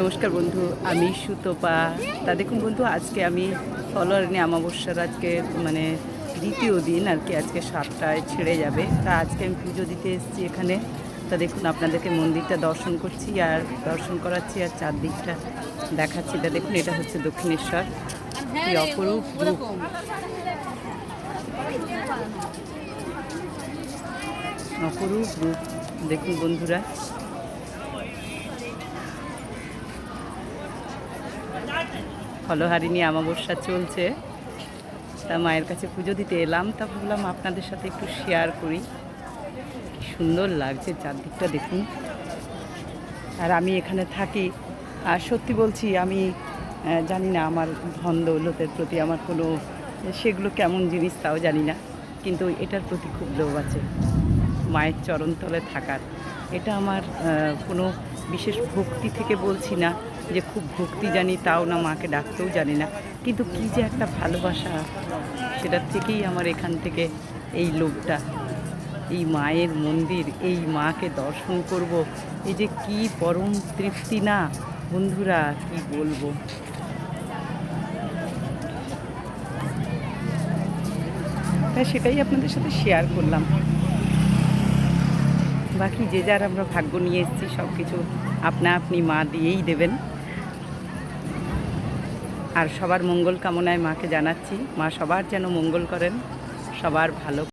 নমস্কার বন্ধু, আমি সুতপা। তা দেখুন বন্ধু, আজকে আমি ফলোয়ারিনী অমাবস্যার আজকে মানে দ্বিতীয় দিন আর কি আজকে সাতটায় ছেড়ে যাবে। তা আজকে আমি পুজো দিতে এসেছি এখানে। তা দেখুন, আপনাদেরকে মন্দিরটা দর্শন করছি আর দর্শন করাচ্ছি আর চারদিকটা দেখাচ্ছি। তা দেখুন, এটা হচ্ছে দক্ষিণেশ্বর। কি অপরূপ রূপ। অপরূপ রূপ। দেখুন বন্ধুরা ফলহারিণী অমাবস্যা চলছে। তা মায়ের কাছে পুজো দিতে এলাম, তা ভাবলাম আপনাদের সাথে একটু শেয়ার করি। সুন্দর লাগছে চারদিকটা দেখুন। আর আমি এখানে থাকি, আর সত্যি বলছি, আমি জানি না আমার ধন দৌলতের প্রতি আমার কোনো, সেগুলো কেমন জিনিস তাও জানি না। কিন্তু এটার প্রতি খুব লোভ আছে, মায়ের চরণতলে থাকার। এটা আমার কোনো বিশেষ ভক্তি থেকে বলছি না যে খুব ভক্তি জানি, তাও না, মাকে ডাকতেও জানি না। কিন্তু কী যে একটা ভালোবাসা, সেটার থেকেই আমার এখান থেকে এই লোকটা, এই মায়ের মন্দির, এই মাকে দর্শন করব। এই যে কি পরম তৃপ্তি না, বন্ধুরা, কি বলব? তাই সেটাই আপনাদের সাথে শেয়ার করলাম। বাকি যে যার আমরা ভাগ্য নিয়ে এসেছি সব কিছু আপনা আপনি মা দিয়েই দেবেন। আর সবার মঙ্গল কামনায় মাকে জানাচ্ছি, মা সবার যেন মঙ্গল করেন, সবার ভালো